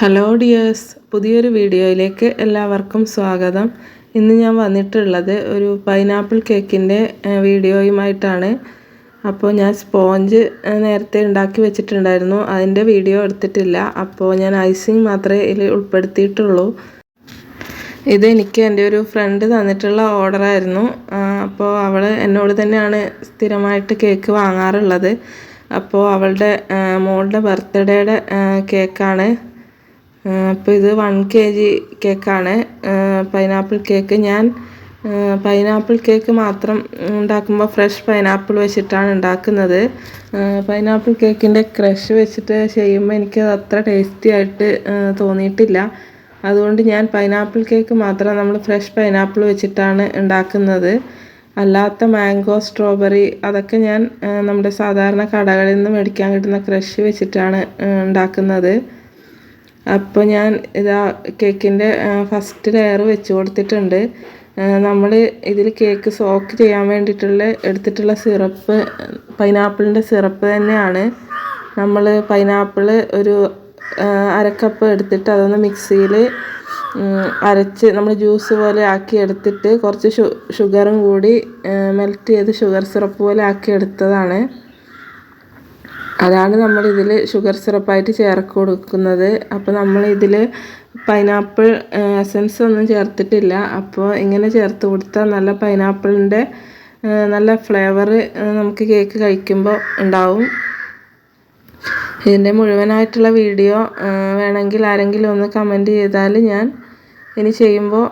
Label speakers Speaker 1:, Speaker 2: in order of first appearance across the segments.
Speaker 1: hello dears പുതിയൊരു വീഡിയോയിലേക്ക് എല്ലാവർക്കും സ്വാഗതം ഇന്ന് ഞാൻ വന്നിട്ടുള്ളത് ഒരു പൈനാപ്പിൾ കേക്കിൻ്റെ വീഡിയോയുമായിട്ടാണ് അപ്പോൾ ഞാൻ സ്പോഞ്ച് നേരത്തെ ഉണ്ടാക്കി വെച്ചിട്ടുണ്ടായിരുന്നു അതിൻ്റെ വീഡിയോ എടുത്തിട്ടില്ല അപ്പോൾ ഞാൻ ഐസിങ് മാത്രമേ ഇതിൽ ഉൾപ്പെടുത്തിയിട്ടുള്ളൂ ഇത് എനിക്ക് എൻ്റെ ഒരു ഫ്രണ്ട് തന്നിട്ടുള്ള ഓർഡറായിരുന്നു അപ്പോൾ അവൾ എന്നോട് തന്നെയാണ് സ്ഥിരമായിട്ട് കേക്ക് വാങ്ങാറുള്ളത് അപ്പോൾ അവളുടെ മോളുടെ ബർത്ത്ഡേയുടെ കേക്കാണ് അപ്പോൾ ഇത് വൺ കെ ജി കേക്കാണ് പൈനാപ്പിൾ കേക്ക് ഞാൻ പൈനാപ്പിൾ കേക്ക് മാത്രം ഉണ്ടാക്കുമ്പോൾ ഫ്രഷ് പൈനാപ്പിൾ വെച്ചിട്ടാണ് ഉണ്ടാക്കുന്നത് പൈനാപ്പിൾ കേക്കിൻ്റെ ക്രഷ് വെച്ചിട്ട് ചെയ്യുമ്പോൾ എനിക്കത് അത്ര ടേസ്റ്റി ആയിട്ട് തോന്നിയിട്ടില്ല അതുകൊണ്ട് ഞാൻ പൈനാപ്പിൾ കേക്ക് മാത്രം നമ്മൾ ഫ്രഷ് പൈനാപ്പിൾ വെച്ചിട്ടാണ് ഉണ്ടാക്കുന്നത് അല്ലാത്ത മാംഗോ സ്ട്രോബെറി അതൊക്കെ ഞാൻ നമ്മുടെ സാധാരണ കടകളിൽ നിന്ന് മേടിക്കാൻ കിട്ടുന്ന ക്രഷ് വെച്ചിട്ടാണ് ഉണ്ടാക്കുന്നത് അപ്പോൾ ഞാൻ ഇതാ കേക്കിൻ്റെ ഫസ്റ്റ് ലെയർ വെച്ച് കൊടുത്തിട്ടുണ്ട് നമ്മൾ ഇതിൽ കേക്ക് സോക്ക് ചെയ്യാൻ വേണ്ടിയിട്ടുള്ള എടുത്തിട്ടുള്ള സിറപ്പ് പൈനാപ്പിളിൻ്റെ സിറപ്പ് തന്നെയാണ് നമ്മൾ പൈനാപ്പിൾ ഒരു അരക്കപ്പ് എടുത്തിട്ട് അതൊന്ന് മിക്സിയിൽ അരച്ച് നമ്മൾ ജ്യൂസ് പോലെ ആക്കി എടുത്തിട്ട് കുറച്ച് ഷുഗറും കൂടി മെൽറ്റ് ചെയ്ത് ഷുഗർ സിറപ്പ് പോലെ ആക്കി എടുത്തതാണ് അതാണ് നമ്മൾ ഇതിൽ ഷുഗർ സിറപ്പായിട്ട് ചേർക്ക് കൊടുക്കുന്നത് അപ്പോൾ നമ്മൾ ഇതിൽ പൈനാപ്പിൾ എസൻസ് ഒന്നും ചേർത്തിട്ടില്ല അപ്പോൾ ഇങ്ങനെ ചേർത്ത് കൊടുത്താൽ നല്ല പൈനാപ്പിളിൻ്റെ നല്ല ഫ്ലേവർ നമുക്ക് കേക്ക് കഴിക്കുമ്പോൾ ഉണ്ടാവും ഇതിൻ്റെ മുഴുവനായിട്ടുള്ള വീഡിയോ വേണമെങ്കിൽ ആരെങ്കിലും ഒന്ന് കമൻറ്റ് ചെയ്താൽ ഞാൻ ഇനി ചെയ്യുമ്പോൾ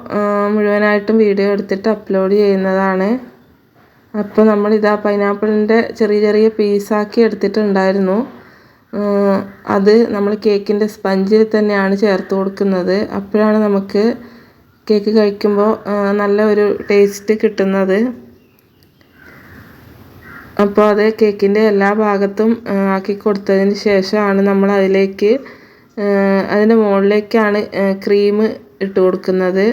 Speaker 1: മുഴുവനായിട്ടും വീഡിയോ എടുത്തിട്ട് അപ്ലോഡ് ചെയ്യുന്നതാണ് അപ്പോൾ നമ്മളിതാ പൈനാപ്പിളിൻ്റെ ചെറിയ ചെറിയ പീസാക്കി എടുത്തിട്ടുണ്ടായിരുന്നു അത് നമ്മൾ കേക്കിൻ്റെ സ്പഞ്ചിൽ തന്നെയാണ് ചേർത്ത് കൊടുക്കുന്നത് അപ്പോഴാണ് നമുക്ക് കേക്ക് കഴിക്കുമ്പോൾ നല്ല ഒരു ടേസ്റ്റ് കിട്ടുന്നത് അപ്പോൾ അത് കേക്കിൻ്റെ എല്ലാ ഭാഗത്തും ആക്കി കൊടുത്തതിന് ശേഷമാണ് നമ്മൾ അതിലേക്ക് അതിൻ്റെ മുകളിലേക്കാണ് ക്രീം ഇട്ട് കൊടുക്കുന്നത്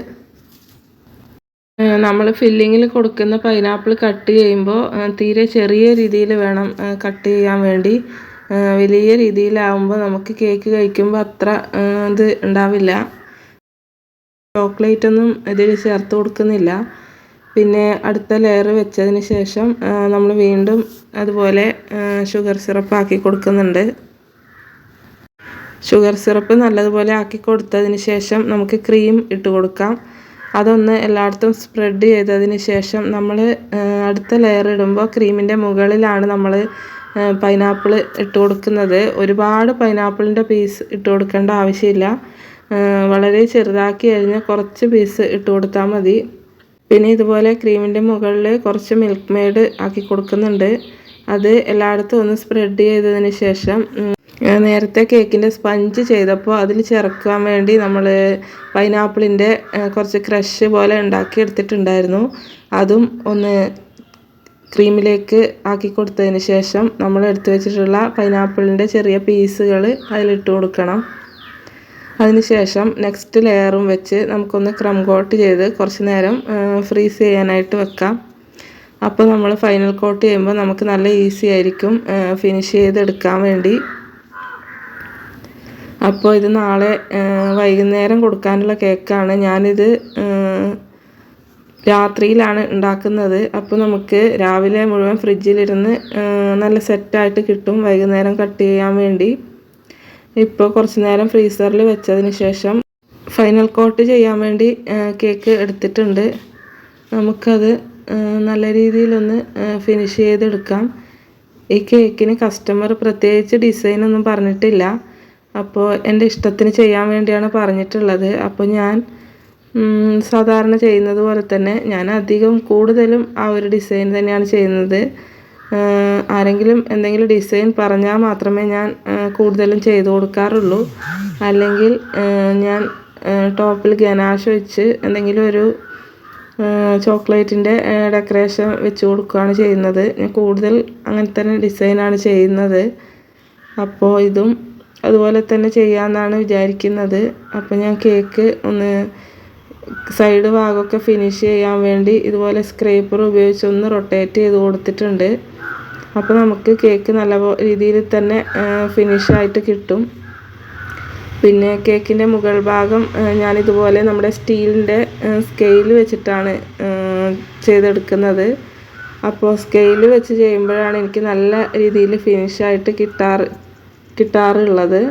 Speaker 1: നമ്മൾ ഫില്ലിങ്ങിൽ കൊടുക്കുന്ന പൈനാപ്പിൾ കട്ട് ചെയ്യുമ്പോൾ തീരെ ചെറിയ രീതിയിൽ വേണം കട്ട് ചെയ്യാൻ വേണ്ടി വലിയ രീതിയിലാവുമ്പോൾ നമുക്ക് കേക്ക് കഴിക്കുമ്പോൾ അത്ര ഇത് ഉണ്ടാവില്ല ചോക്ലേറ്റ് ഒന്നും ഇതിൽ ചേർത്ത് കൊടുക്കുന്നില്ല പിന്നെ അടുത്ത ലെയർ വെച്ചതിന് ശേഷം നമ്മൾ വീണ്ടും അതുപോലെ ഷുഗർ സിറപ്പ് ആക്കി കൊടുക്കുന്നുണ്ട് ഷുഗർ സിറപ്പ് നല്ലതുപോലെ ആക്കി കൊടുത്തതിന് ശേഷം നമുക്ക് ക്രീം ഇട്ട് കൊടുക്കാം അതൊന്ന് എല്ലായിടത്തും സ്പ്രെഡ് ചെയ്തതിന് ശേഷം നമ്മൾ അടുത്ത ലെയർ ഇടുമ്പോൾ ക്രീമിൻ്റെ മുകളിലാണ് നമ്മൾ പൈനാപ്പിൾ ഇട്ട് കൊടുക്കുന്നത് ഒരുപാട് പൈനാപ്പിളിൻ്റെ പീസ് ഇട്ട് കൊടുക്കേണ്ട ആവശ്യമില്ല വളരെ ചെറുതാക്കി കഴിഞ്ഞാൽ കുറച്ച് പീസ് ഇട്ട് കൊടുത്താൽ മതി പിന്നെ ഇതുപോലെ ക്രീമിൻ്റെ മുകളിൽ കുറച്ച് മിൽക്ക് മെയ്ഡ് ആക്കി കൊടുക്കുന്നുണ്ട് അത് എല്ലായിടത്തും ഒന്ന് സ്പ്രെഡ് ചെയ്തതിന് ശേഷം നേരത്തെ കേക്കിൻ്റെ സ്പഞ്ച് ചെയ്തപ്പോൾ അതിൽ ചേർക്കാൻ വേണ്ടി നമ്മൾ പൈനാപ്പിളിൻ്റെ കുറച്ച് ക്രഷ് പോലെ ഉണ്ടാക്കി എടുത്തിട്ടുണ്ടായിരുന്നു അതും ഒന്ന് ക്രീമിലേക്ക് ആക്കി കൊടുത്തതിന് ശേഷം നമ്മൾ എടുത്തു വെച്ചിട്ടുള്ള പൈനാപ്പിളിൻ്റെ ചെറിയ പീസുകൾ അതിലിട്ട് കൊടുക്കണം അതിനുശേഷം നെക്സ്റ്റ് ലെയറും വെച്ച് നമുക്കൊന്ന് ക്രം കോട്ട് ചെയ്ത് കുറച്ച് നേരം ഫ്രീസ് ചെയ്യാനായിട്ട് വെക്കാം അപ്പോൾ നമ്മൾ ഫൈനൽ കോട്ട് ചെയ്യുമ്പോൾ നമുക്ക് നല്ല ഈസി ആയിരിക്കും ഫിനിഷ് ചെയ്തെടുക്കാൻ വേണ്ടി അപ്പോൾ ഇത് നാളെ വൈകുന്നേരം കൊടുക്കാനുള്ള കേക്കാണ് ഞാനിത് രാത്രിയിലാണ് ഉണ്ടാക്കുന്നത് അപ്പോൾ നമുക്ക് രാവിലെ മുഴുവൻ ഫ്രിഡ്ജിലിരുന്ന് നല്ല സെറ്റായിട്ട് കിട്ടും വൈകുന്നേരം കട്ട് ചെയ്യാൻ വേണ്ടി ഇപ്പോൾ കുറച്ച് നേരം ഫ്രീസറിൽ വെച്ചതിന് ശേഷം ഫൈനൽ കോട്ട് ചെയ്യാൻ വേണ്ടി കേക്ക് എടുത്തിട്ടുണ്ട് നമുക്കത് നല്ല രീതിയിലൊന്ന് ഫിനിഷ് ചെയ്തെടുക്കാം ഈ കേക്കിന് കസ്റ്റമർ പ്രത്യേകിച്ച് ഡിസൈനൊന്നും പറഞ്ഞിട്ടില്ല അപ്പോൾ എൻ്റെ ഇഷ്ടത്തിന് ചെയ്യാൻ വേണ്ടിയാണ് പറഞ്ഞിട്ടുള്ളത് അപ്പോൾ ഞാൻ സാധാരണ ചെയ്യുന്നത് പോലെ തന്നെ ഞാൻ അധികം കൂടുതലും ആ ഒരു ഡിസൈൻ തന്നെയാണ് ചെയ്യുന്നത് ആരെങ്കിലും എന്തെങ്കിലും ഡിസൈൻ പറഞ്ഞാൽ മാത്രമേ ഞാൻ കൂടുതലും ചെയ്തു കൊടുക്കാറുള്ളൂ അല്ലെങ്കിൽ ഞാൻ ടോപ്പിൽ ഗനാഷ് വെച്ച് എന്തെങ്കിലും ഒരു ചോക്ലേറ്റിൻ്റെ ഡെക്കറേഷൻ വെച്ച് കൊടുക്കുകയാണ് ചെയ്യുന്നത് ഞാൻ കൂടുതൽ അങ്ങനെ തന്നെ ഡിസൈനാണ് ചെയ്യുന്നത് അപ്പോൾ ഇതും അതുപോലെ തന്നെ ചെയ്യാമെന്നാണ് വിചാരിക്കുന്നത് അപ്പോൾ ഞാൻ കേക്ക് ഒന്ന് സൈഡ് ഭാഗമൊക്കെ ഫിനിഷ് ചെയ്യാൻ വേണ്ടി ഇതുപോലെ സ്ക്രേപ്പർ ഉപയോഗിച്ച് ഒന്ന് റൊട്ടേറ്റ് ചെയ്ത് കൊടുത്തിട്ടുണ്ട് അപ്പോൾ നമുക്ക് കേക്ക് നല്ല രീതിയിൽ തന്നെ ഫിനിഷായിട്ട് കിട്ടും പിന്നെ കേക്കിൻ്റെ മുകൾ ഭാഗം ഞാനിതുപോലെ നമ്മുടെ സ്റ്റീലിൻ്റെ സ്കെയിൽ വെച്ചിട്ടാണ് ചെയ്തെടുക്കുന്നത് അപ്പോൾ സ്കെയിൽ വെച്ച് ചെയ്യുമ്പോഴാണ് എനിക്ക് നല്ല രീതിയിൽ ഫിനിഷായിട്ട് കിട്ടാറ് കിട്ടാറുള്ളത്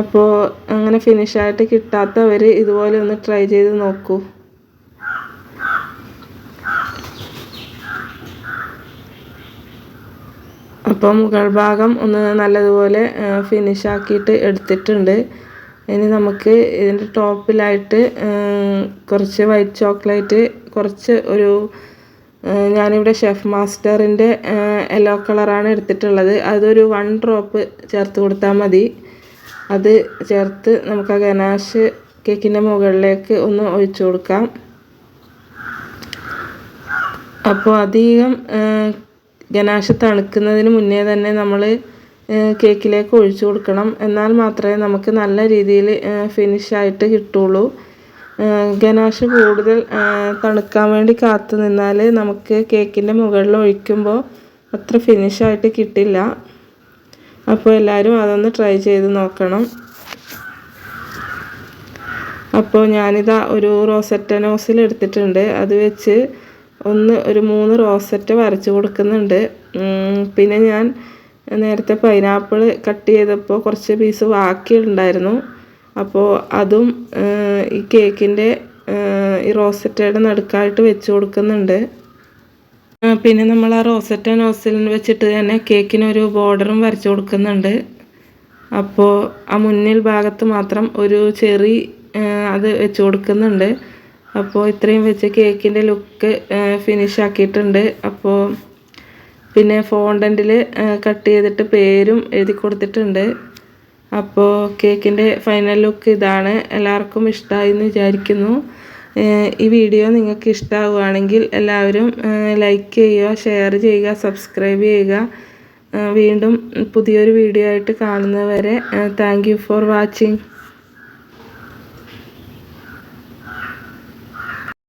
Speaker 1: അപ്പോൾ അങ്ങനെ ഫിനിഷായിട്ട് കിട്ടാത്തവർ ഇതുപോലെ ഒന്ന് ട്രൈ ചെയ്ത് നോക്കൂ അപ്പോൾ മുകൾ ഭാഗം ഒന്ന് നല്ലതുപോലെ ഫിനിഷാക്കിയിട്ട് എടുത്തിട്ടുണ്ട് ഇനി നമുക്ക് ഇതിൻ്റെ ടോപ്പിലായിട്ട് കുറച്ച് വൈറ്റ് ചോക്ലേറ്റ് കുറച്ച് ഒരു ഞാനിവിടെ ഷെഫ് മാസ്റ്ററിൻ്റെ യെല്ലോ കളറാണ് എടുത്തിട്ടുള്ളത് അതൊരു വൺ ഡ്രോപ്പ് ചേർത്ത് കൊടുത്താൽ മതി അത് ചേർത്ത് നമുക്ക് ആ ഗനാഷ് കേക്കിൻ്റെ മുകളിലേക്ക് ഒന്ന് ഒഴിച്ചു കൊടുക്കാം അപ്പോൾ അധികം ഗനാഷ് തണുക്കുന്നതിന് മുന്നേ തന്നെ നമ്മൾ കേക്കിലേക്ക് ഒഴിച്ചു കൊടുക്കണം എന്നാൽ മാത്രമേ നമുക്ക് നല്ല രീതിയിൽ ഫിനിഷായിട്ട് കിട്ടുള്ളൂ ഗനാഷ് കൂടുതൽ തണുക്കാൻ വേണ്ടി കാത്തു നിന്നാൽ നമുക്ക് കേക്കിൻ്റെ മുകളിൽ ഒഴിക്കുമ്പോൾ അത്ര ഫിനിഷായിട്ട് കിട്ടില്ല അപ്പോൾ എല്ലാവരും അതൊന്ന് ട്രൈ ചെയ്ത് നോക്കണം അപ്പോൾ ഞാനിതാ ഒരു റോസറ്റ നോസിൽ എടുത്തിട്ടുണ്ട് അത് വെച്ച് ഒന്ന് ഒരു മൂന്ന് റോസറ്റ് വരച്ചു കൊടുക്കുന്നുണ്ട് പിന്നെ ഞാൻ നേരത്തെ പൈനാപ്പിൾ കട്ട് ചെയ്തപ്പോൾ കുറച്ച് പീസ് ബാക്കി ഉണ്ടായിരുന്നു അപ്പോൾ അതും ഈ കേക്കിൻ്റെ ഈ റോസറ്റയുടെ നടുക്കായിട്ട് വെച്ച് കൊടുക്കുന്നുണ്ട് പിന്നെ നമ്മൾ ആ റോസറ്റ നോസിലിന് വെച്ചിട്ട് തന്നെ കേക്കിനൊരു ബോർഡറും വരച്ചു കൊടുക്കുന്നുണ്ട് അപ്പോൾ ആ മുന്നിൽ ഭാഗത്ത് മാത്രം ഒരു ചെറി അത് വെച്ച് കൊടുക്കുന്നുണ്ട് അപ്പോൾ ഇത്രയും വെച്ച് കേക്കിൻ്റെ ലുക്ക് ഫിനിഷ് ആക്കിയിട്ടുണ്ട് അപ്പോൾ പിന്നെ ഫോണ്ടൻറ്റിൽ കട്ട് ചെയ്തിട്ട് പേരും എഴുതി കൊടുത്തിട്ടുണ്ട് അപ്പോൾ കേക്കിൻ്റെ ഫൈനൽ ലുക്ക് ഇതാണ് എല്ലാവർക്കും ഇഷ്ടമായി എന്ന് വിചാരിക്കുന്നു ഈ വീഡിയോ നിങ്ങൾക്ക് ഇഷ്ടമാവുകയാണെങ്കിൽ എല്ലാവരും ലൈക്ക് ചെയ്യുക ഷെയർ ചെയ്യുക സബ്സ്ക്രൈബ് ചെയ്യുക വീണ്ടും പുതിയൊരു വീഡിയോ ആയിട്ട് കാണുന്നവരെ താങ്ക് ഫോർ വാച്ചിങ്